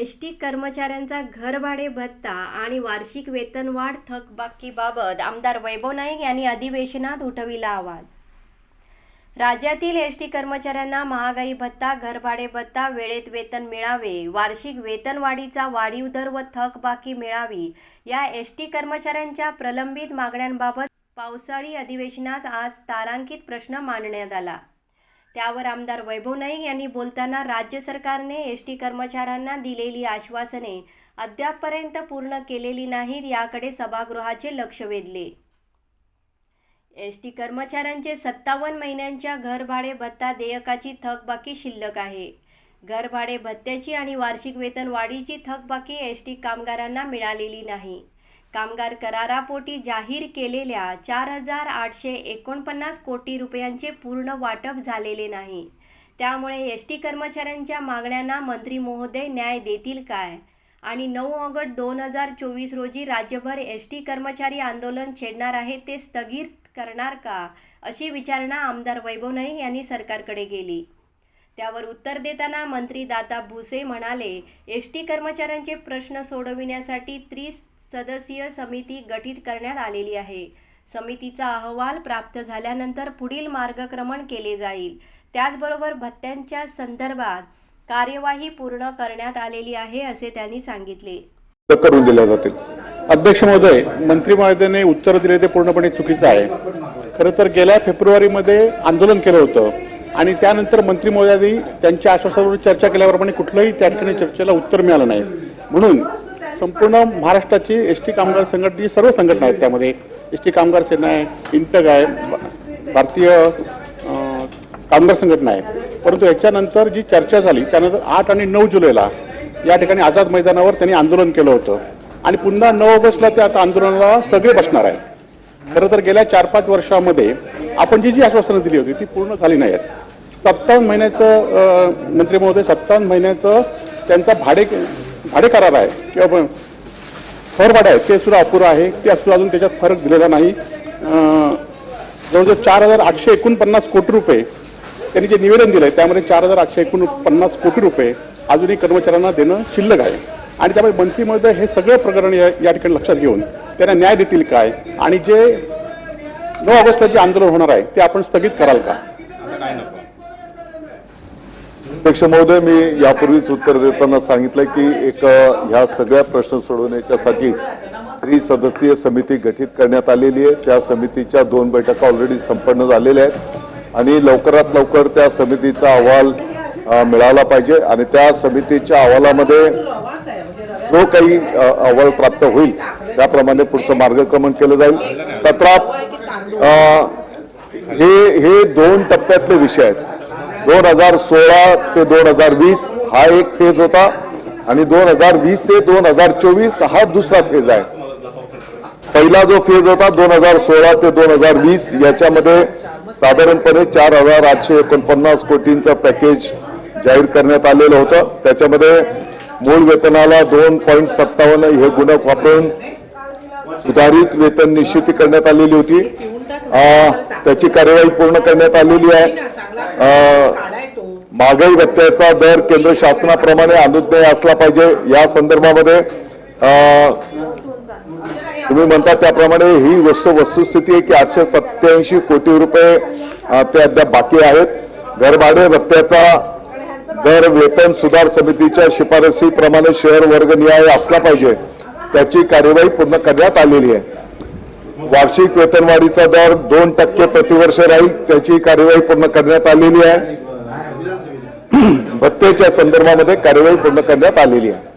S T कर्मचाऱ्यांचा घरभाडे भत्ता आणि वार्षिक वेतनवाढ थकबाकीबाबत आमदार वैभव नाईक यांनी अधिवेशनात उठविला आवाज. राज्यातील एस टी कर्मचाऱ्यांना महागाई भत्ता घरभाडे भत्ता वेळेत वेतन मिळावे वार्षिक वेतनवाढीचा वाढीव दर व थकबाकी मिळावी या एस टी कर्मचाऱ्यांच्या प्रलंबित मागण्यांबाबत पावसाळी अधिवेशनात आज तारांकित प्रश्न मांडण्यात आला. त्यावर आमदार वैभव नाईक यांनी बोलताना राज्य सरकारने एस टी कर्मचाऱ्यांना दिलेली आश्वासने अद्यापपर्यंत पूर्ण केलेली नाहीत याकडे सभागृहाचे लक्ष वेधले. एस टी कर्मचाऱ्यांचे सत्तावन्न महिन्यांच्या घरभाडे भत्ता देयकाची थकबाकी शिल्लक आहे. घरभाडे भत्त्याची आणि वार्षिक वेतन वाढीची थकबाकी एस टी कामगारांना मिळालेली नाही. कामगार करारापोटी जाहीर केलेल्या चार हजार आठशे एकोणपन्नास कोटी रुपयांचे पूर्ण वाटप झालेले नाही. त्यामुळे एस टी कर्मचाऱ्यांच्या मागण्यांना मंत्री महोदय न्याय देतील काय? आणि नऊ ऑगस्ट दोन हजार चोवीस रोजी राज्यभर एस टी कर्मचारी आंदोलन छेडणार आहे ते स्थगित करणार का? अशी विचारणा आमदार वैभव नाईक यांनी सरकारकडे केली. त्यावर उत्तर देताना मंत्री दादा भुसे म्हणाले एस टी कर्मचाऱ्यांचे प्रश्न सोडविण्यासाठी त्रिस सदस्यीय समिती गठीत करण्यात आलेली आहे. समितीचा अहवाल प्राप्त झाल्यानंतर पुढील मार्गक्रमण केले जाईल. त्याचबरोबर भत्त्यांच्या संदर्भात कार्यवाही पूर्ण करण्यात आलेली आहे असे त्यांनी सांगितले. करून दिल्या जातील. अध्यक्ष महोदय मंत्री महोदयाने उत्तर दिले ते पूर्णपणे चुकीचं आहे. खरं तर गेल्या फेब्रुवारीमध्ये आंदोलन केलं होतं आणि त्यानंतर मंत्री महोदयांनी त्यांच्या आश्वासनावर चर्चा केल्याप्रमाणे कुठलंही त्या ठिकाणी चर्चेला उत्तर मिळालं नाही. म्हणून संपूर्ण महाराष्ट्राची एस टी कामगार संघटना सर्व संघटना आहेत त्यामध्ये. एस टी कामगार सेना आहे इंटग आहे भारतीय कामगार संघटना आहे. परंतु याच्यानंतर जी चर्चा झाली त्यानंतर आठ आणि नऊ जुलैला या ठिकाणी आझाद मैदानावर त्यांनी आंदोलन केलं होतं. आणि पुन्हा नऊ ऑगस्टला ते आता आंदोलनाला सगळे बसणार आहे खरं तर गेल्या चार पाच वर्षामध्ये आपण जी जी आश्वासनं दिली होती ती पूर्ण झाली नाही आहेत. सत्तावन्न महिन्याचं मंत्री महोदय सत्तावन्न महिन्याचं त्यांचा भाडे भाडे करार आहे. किंवा फरभाडे आहे ते सुद्धा अपुरं आहे. ते सुद्धा अजून त्याच्यात फरक दिलेला नाही. जवळजवळ चार हजार आठशे एकोणपन्नास कोटी रुपये त्यांनी जे निवेदन दिलं आहे त्यामध्ये चार हजार आठशे एकोणपन्नास कोटी रुपये अजूनही कर्मचाऱ्यांना देणं शिल्लक आहे. आणि त्यामुळे मंत्रिमंडळ हे सगळं प्रकरण या या ठिकाणी लक्षात घेऊन त्यांना न्याय देतील काय? आणि जे नऊ ऑगस्टला जे आंदोलन होणार आहे ते आपण स्थगित कराल का? अध्यक्ष महोदय मी यापूर्वीच उत्तर देताना सांगितलं की एक ह्या सगळ्या प्रश्न सोडवण्याच्यासाठी त्रिसदस्यीय समिती गठीत करण्यात आलेली आहे. त्या समितीच्या दोन बैठका ऑलरेडी संपन्न झालेल्या आहेत आणि लवकरात लवकर त्या समितीचा अहवाल मिळाला पाहिजे आणि त्या समितीच्या अहवालामध्ये जो काही अहवाल प्राप्त होईल त्याप्रमाणे पुढचं मार्गक्रमण केलं जाईल. तत्रात हे हे दोन टप्प्यातले विषय आहेत. दोन हजार सोळा ते दोन हजार वीस हा एक फेज होता आणि दोन हजार वीस ते दोन हजार चोवीस हा दुसरा फेज आहे. पहिला जो फेज होता दोन हजार सोळा ते दोन हजार वीस याच्यामध्ये साधारणपणे चार हजार आठशे एकोणपन्नास कोटींचं पॅकेज जाहीर करण्यात आलेलं होतं. त्याच्यामध्ये मूळ वेतनाला दोन पॉईंट सत्तावन्न हे गुणक वापरून सुधारित वेतन निश्चिती करण्यात आलेली होती. त्याची कार्यवाही पूर्ण करण्यात आलेली आहे. महागाई भत्त्याचा दर केंद्र शासनाप्रमाणे अनुज्ञेय असला पाहिजे. या संदर्भामध्ये अ, तुम्ही म्हणता त्याप्रमाणे ही वस्तू वस्तुस्थिती आहे की आठशे सत्याऐंशी कोटी रुपये ते अद्याप बाकी आहेत. घरभाडे भत्त्याचा दर वेतन सुधार समितीच्या शिफारसीप्रमाणे शहर वर्ग निहाय असला पाहिजे. त्याची कार्यवाही पूर्ण करण्यात आलेली आहे. वार्षिक वेतनवाढीचा दर दोन टक्के प्रतिवर्ष राहील त्याची कार्यवाही पूर्ण करण्यात आलेली आहे. भत्तेच्या संदर्भामध्ये कार्यवाही पूर्ण करण्यात आलेली आहे.